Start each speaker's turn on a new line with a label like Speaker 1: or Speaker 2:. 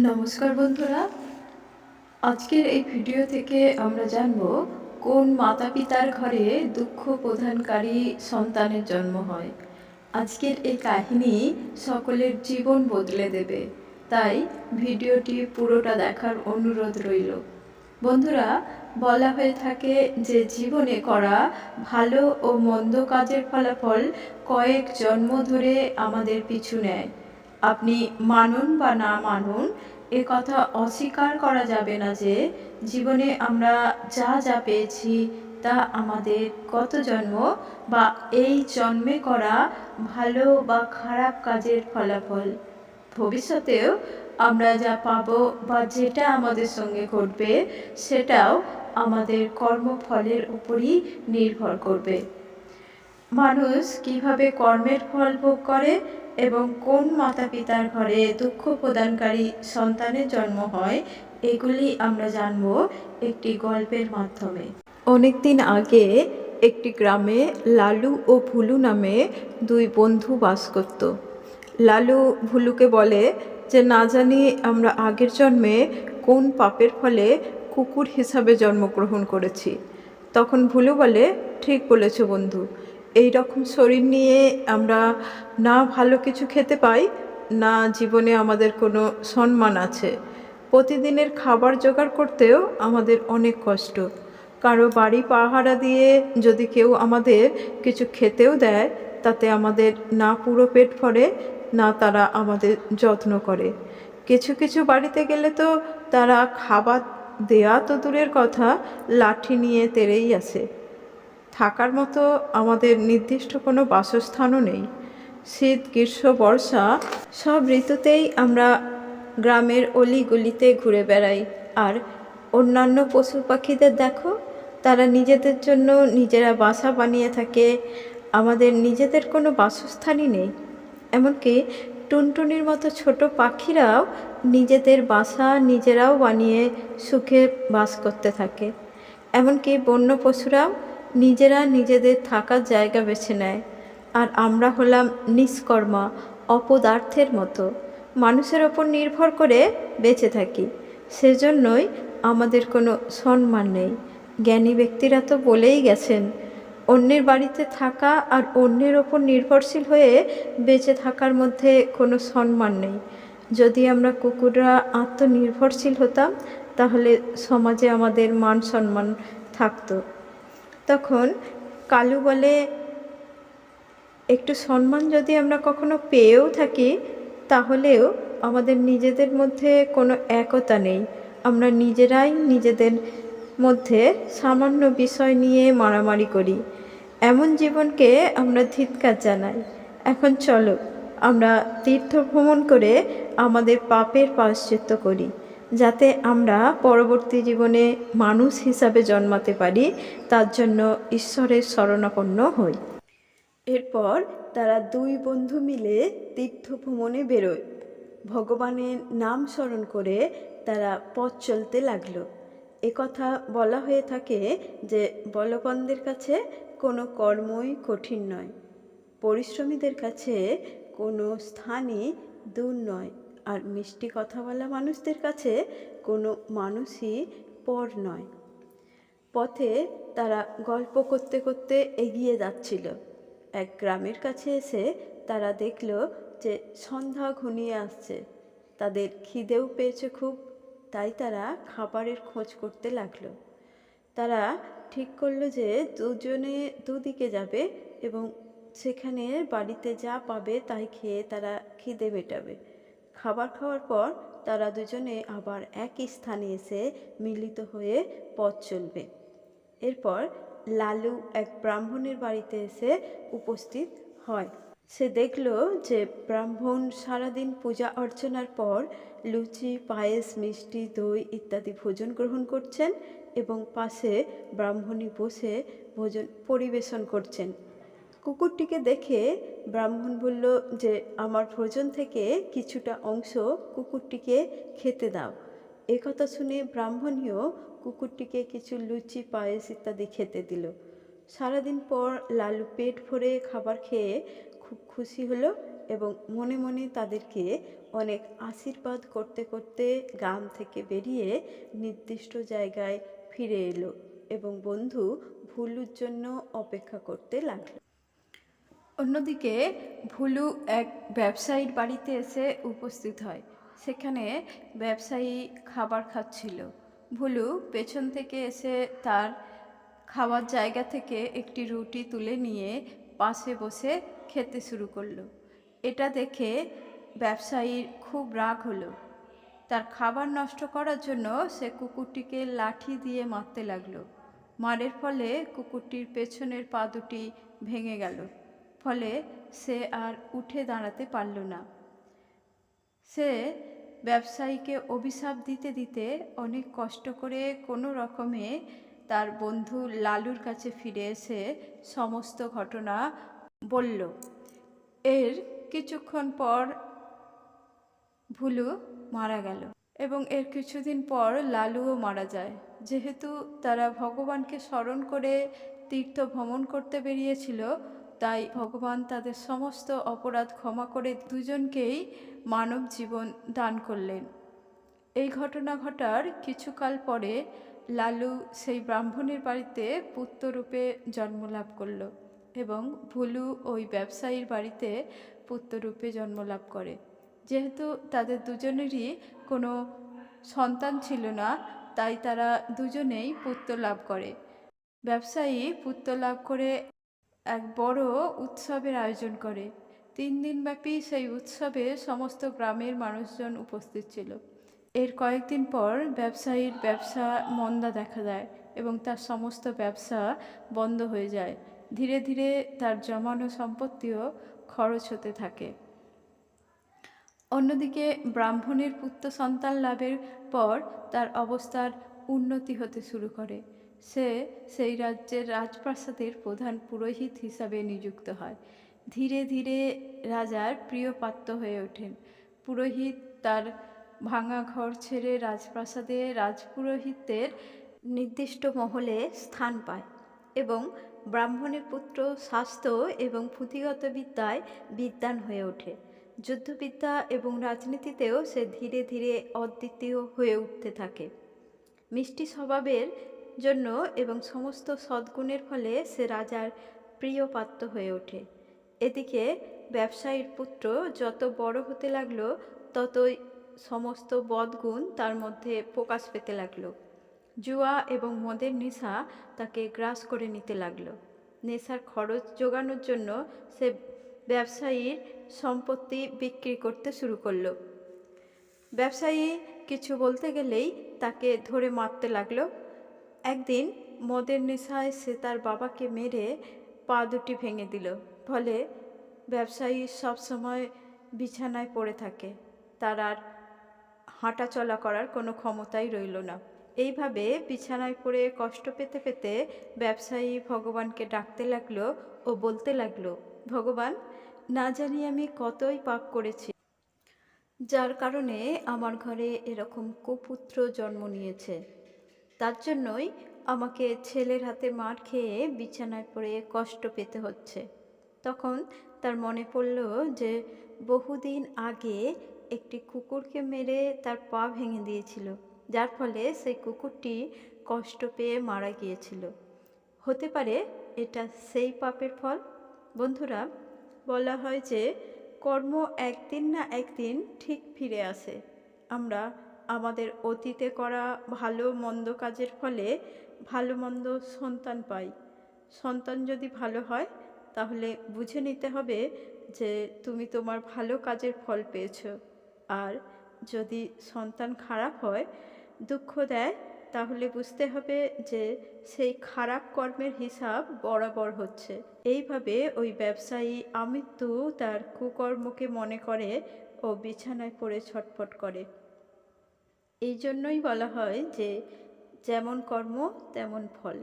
Speaker 1: নমস্কার বন্ধুরা। আজকের এই ভিডিও থেকে আমরা জানব, কোন মাতা পিতার ঘরে দুঃখ প্রদানকারী সন্তানের জন্ম হয়? আজকের এই কাহিনী সকলের জীবন বদলে দেবে। তাই ভিডিওটি পুরোটা দেখার অনুরোধ রইল। বন্ধুরা, বলা হয়ে থাকে যে জীবনে করা ভালো ও মন্দ কাজের ফলাফল কয়েক জন্ম ধরে আমাদের পিছু নেয়। আপনি মানুন বা না মানুন, এ কথা অস্বীকার করা যাবে না যে, জীবনে আমরা যা যা পেয়েছি তা আমাদের গত জন্ম বা এই জন্মে করা ভালো বা খারাপ কাজের ফলাফল। ভবিষ্যতেও আমরা যা পাবো বা যেটা আমাদের সঙ্গে ঘটবে, সেটাও আমাদের কর্মফলের উপরই নির্ভর করবে। মানুষ কীভাবে কর্মের ফল ভোগ করে এবং কোন মাতা পিতার ঘরে দুঃখ প্রদানকারী সন্তানের জন্ম হয়, এগুলি আমরা জানব একটি গল্পের মাধ্যমে। অনেক দিন আগে একটি গ্রামে লালু ও ভুলু নামে দুই বন্ধু বাস করত। লালু ভুলুকে বলে যে, না জানি আমরা আগের জন্মে কোন পাপের ফলে কুকুর হিসাবে জন্মগ্রহণ করেছি। তখন ভুলু বলে, ঠিক বলেছ বন্ধু। এই রকম শরীর নিয়ে আমরা না ভালো কিছু খেতে পাই, না জীবনে আমাদের কোনো সম্মান আছে। প্রতিদিনের খাবার জোগাড় করতেও আমাদের অনেক কষ্ট। কারও বাড়ি পাহারা দিয়ে যদি কেউ আমাদের কিছু খেতেও দেয়, তাতে আমাদের না পুরো পেট ভরে, না তারা আমাদের যত্ন করে। কিছু কিছু বাড়িতে গেলে তো তারা খাবার দেয়া তো দূরের কথা, লাঠি নিয়ে তেড়েই আসে। থাকার মতো আমাদের নির্দিষ্ট কোনো বাসস্থানও নেই। শীত, গ্রীষ্ম, বর্ষা, সব ঋতুতেই আমরা গ্রামের অলিগলিতে ঘুরে বেড়াই। আর অন্যান্য পশু পাখিদের দেখো, তারা নিজেদের জন্য নিজেরা বাসা বানিয়ে থাকে। আমাদের নিজেদের কোনো বাসস্থানই নেই। এমনকি টুনটুনির মতো ছোট পাখিরাও নিজেদের বাসা নিজেরাও বানিয়ে সুখে বাস করতে থাকে। এমনকি বন্য পশুরাও নিজেরা নিজেদের থাকার জায়গা বেছে নেয়। আর আমরা হলাম নিষ্কর্মা, অপদার্থের মতো। মানুষের ওপর নির্ভর করে বেঁচে থাকি। সেজন্যই আমাদের কোনো সম্মান নেই। জ্ঞানী ব্যক্তিরা তো বলেই গেছেন, অন্যের বাড়িতে থাকা আর অন্যের ওপর নির্ভরশীল হয়ে বেঁচে থাকার মধ্যে কোনো সম্মান নেই। যদি আমরা কুকুররা আত্মনির্ভরশীল হতাম, তাহলে সমাজে আমাদের মান সম্মান থাকতো। তখন কালু বলে, একটু সম্মান যদি আমরা কখনো পেয়েও থাকি, তাহলেও আমাদের নিজেদের মধ্যে কোনো একতা নেই। আমরা নিজেরাই নিজেদের মধ্যে সামান্য বিষয় নিয়ে মারামারি করি। এমন জীবনকে আমরা ধিৎকার জানাই। এখন চলো, আমরা তীর্থ ভ্রমণ করে আমাদের পাপের পাশ্চিত্য করি। যাতে আমরা পরবর্তী জীবনে মানুষ হিসাবে জন্মাতে পারি, তার জন্য ঈশ্বরের শরণাপন্ন হই। এরপর তারা দুই বন্ধু মিলে তীর্থ ভ্রমণে বেরোয়। ভগবানের নাম স্মরণ করে তারা পথ চলতে লাগল। কথা বলা হয়ে থাকে যে বলবন্দের কাছে কোনো কর্মই কঠিন নয়। পরিশ্রমীদের কাছে কোনো স্থানই দূর নয়। আর মিষ্টি কথা বলা মানুষদের কাছে কোনো মানুষই পর নয়। পথে তারা গল্প করতে করতে এগিয়ে যাচ্ছিল। এক গ্রামের কাছে এসে তারা দেখল যে সন্ধ্যা ঘনিয়ে আসছে। তাদের খিদেও পেয়েছে খুব, তাই তারা খাবারের খোঁজ করতে লাগল। তারা ঠিক করল যে দুজনে দুদিকে যাবে এবং সেখানে বাড়িতে যা পাবে তাই খেয়ে তারা খিদে মেটাবে। খাবার খাওয়ার পর তারা দুজনে আবার একই স্থানে এসে মিলিত হয়ে পথ চলবে। এরপর লালু এক ব্রাহ্মণের বাড়িতে এসে উপস্থিত হয়। সে দেখল যে ব্রাহ্মণ সারাদিন পূজা অর্চনার পর লুচি, পায়েস, মিষ্টি, দই ইত্যাদি ভোজন গ্রহণ করছেন এবং পাশে ব্রাহ্মণী বসে ভোজন পরিবেশন করছেন। কুকুরটিকে দেখে ব্রাহ্মণ বলল যে, আমার ভোজন থেকে কিছুটা অংশ কুকুরটিকে খেতে দাও। একথা শুনে ব্রাহ্মণীয় কুকুরটিকে কিছু লুচি, পায়েস ইত্যাদি খেতে দিল। সারাদিন পর লালু পেট ভরে খাবার খেয়ে খুব খুশি হলো এবং মনে মনে তাদেরকে অনেক আশীর্বাদ করতে করতে গ্রাম থেকে বেরিয়ে নির্দিষ্ট জায়গায় ফিরে এলো এবং বন্ধু ভুলুর জন্য অপেক্ষা করতে লাগল। অন্যদিকে ভুলু এক ব্যবসায়ীর বাড়িতে এসে উপস্থিত হয়। সেখানে ব্যবসায়ী খাবার খাচ্ছিল। ভুলু পেছন থেকে এসে তার খাওয়ার জায়গা থেকে একটি রুটি তুলে নিয়ে পাশে বসে খেতে শুরু করল। এটা দেখে ব্যবসায়ীর খুব রাগ হলো। তার খাবার নষ্ট করার জন্য সে কুকুরটিকে লাঠি দিয়ে মারতে লাগল। মারের ফলে কুকুরটির পেছনের পা দুটি ভেঙে গেল। ফলে সে আর উঠে দাঁড়াতে পারল না। সে ব্যবসায়ীকে অভিশাপ দিতে দিতে অনেক কষ্ট করে কোনো রকমে তার বন্ধু লালুর কাছে ফিরে এসে সমস্ত ঘটনা বলল, এর কিছুক্ষণ পর ভুলু মারা গেল এবং এর কিছুদিন পর লালুও মারা যায়। যেহেতু তারা ভগবানকে স্মরণ করে তীর্থ ভ্রমণ করতে বেরিয়েছিল তাই ভগবান তাদের সমস্ত অপরাধ ক্ষমা করে দুজনকেই মানব জীবন দান করলেন। এই ঘটনা ঘটার কিছুকাল পরে লালু সেই ব্রাহ্মণের বাড়িতে পুত্ররূপে জন্মলাভ করল এবং ভুলু ওই ব্যবসায়ীর বাড়িতে পুত্ররূপে জন্মলাভ করে। যেহেতু তাদের দুজনেরই কোনো সন্তান ছিল না, তাই তারা দুজনেই পুত্র লাভ করে। ব্যবসায়ী পুত্র লাভ করে এক বড় উৎসবের আয়োজন করে। তিন দিনব্যাপী সেই উৎসবে সমস্ত গ্রামের মানুষজন উপস্থিত ছিল। এর কয়েকদিন পর ব্যবসায়ীর ব্যবসা মন্দা দেখা দেয় এবং তার সমস্ত ব্যবসা বন্ধ হয়ে যায়। ধীরে ধীরে তার জমানো সম্পত্তিও খরচ হতে থাকে। অন্যদিকে ব্রাহ্মণের পুত্র সন্তান লাভের পর তার অবস্থার উন্নতি হতে শুরু করে। সে সেই রাজ্যের রাজপ্রাসাদের প্রধান পুরোহিত হিসাবে নিযুক্ত হয়। ধীরে ধীরে রাজার প্রিয় পাত্র হয়ে ওঠেন। পুরোহিত তার ভাঙা ঘর ছেড়ে রাজপ্রাসাদে রাজপুরোহিতের নির্দিষ্ট মহলে স্থান পায় এবং ব্রাহ্মণের পুত্র স্বাস্থ্য এবং পুঁথিগত বিদ্যায় বিদ্যান হয়ে ওঠে। যুদ্ধবিদ্যা এবং রাজনীতিতেও সে ধীরে ধীরে অদ্বিতীয় হয়ে উঠতে থাকে। মিষ্টি স্বভাবের জন্য এবং সমস্ত সদ্গুণের ফলে সে রাজার প্রিয় পাত্র হয়ে ওঠে। এদিকে ব্যবসায়ীর পুত্র যত বড় হতে লাগল, ততই সমস্ত বদগুণ তার মধ্যে প্রকাশ পেতে লাগল। জুয়া এবং মদের নেশা তাকে গ্রাস করে নিতে লাগল। নেশার খরচ জোগানোর জন্য সে ব্যবসায়ীর সম্পত্তি বিক্রি করতে শুরু করল। ব্যবসায়ী কিছু বলতে গেলেই তাকে ধরে মারতে লাগল। একদিন মদের নেশায় সে তার বাবাকে মেরে পা দুটি ভেঙে দিল। ফলে ব্যবসায়ী সবসময় বিছানায় পড়ে থাকে। তার আর হাঁটা চলা করার কোনো ক্ষমতাই রইল না। এইভাবে বিছানায় পড়ে কষ্ট পেতে পেতে ব্যবসায়ী ভগবানকে ডাকতে লাগল ও বলতে লাগল, ভগবান, না জানি আমি কতই পাপ করেছি। যার কারণে আমার ঘরে এরকম কুপুত্র জন্ম নিয়েছে। তার জন্যই আমাকে ছেলের হাতে মার খেয়ে বিছানায় পড়ে কষ্ট পেতে হচ্ছে। তখন তার মনে পড়ল যে বহুদিন আগে একটি কুকুরকে মেরে তার পা ভেঙে দিয়েছিল, যার ফলে সেই কুকুরটি কষ্ট পেয়ে মারা গিয়েছিল। হতে পারে এটা সেই পাপের ফল? বন্ধুরা, বলা হয় যে কর্ম একদিন না একদিন ঠিক ফিরে আসে। আমরা আমাদের অতীতে করা ভালো মন্দ কাজের ফলে ভালো মন্দ সন্তান পাই। সন্তান যদি ভালো হয়, তাহলে বুঝে নিতে হবে যে তুমি তোমার ভালো কাজের ফল পেয়েছ। আর যদি সন্তান খারাপ হয়, দুঃখ দেয়, তাহলে বুঝতে হবে যে সেই খারাপ কর্মের হিসাব বরাবর হচ্ছে। এইভাবে ওই ব্যবসায়ী আমৃত্যু তার কুকর্মকে মনে করে ও বিছানায় পড়ে ছটফট করে। এই জন্যই বলা হয় যে যেমন কর্ম তেমন ফল।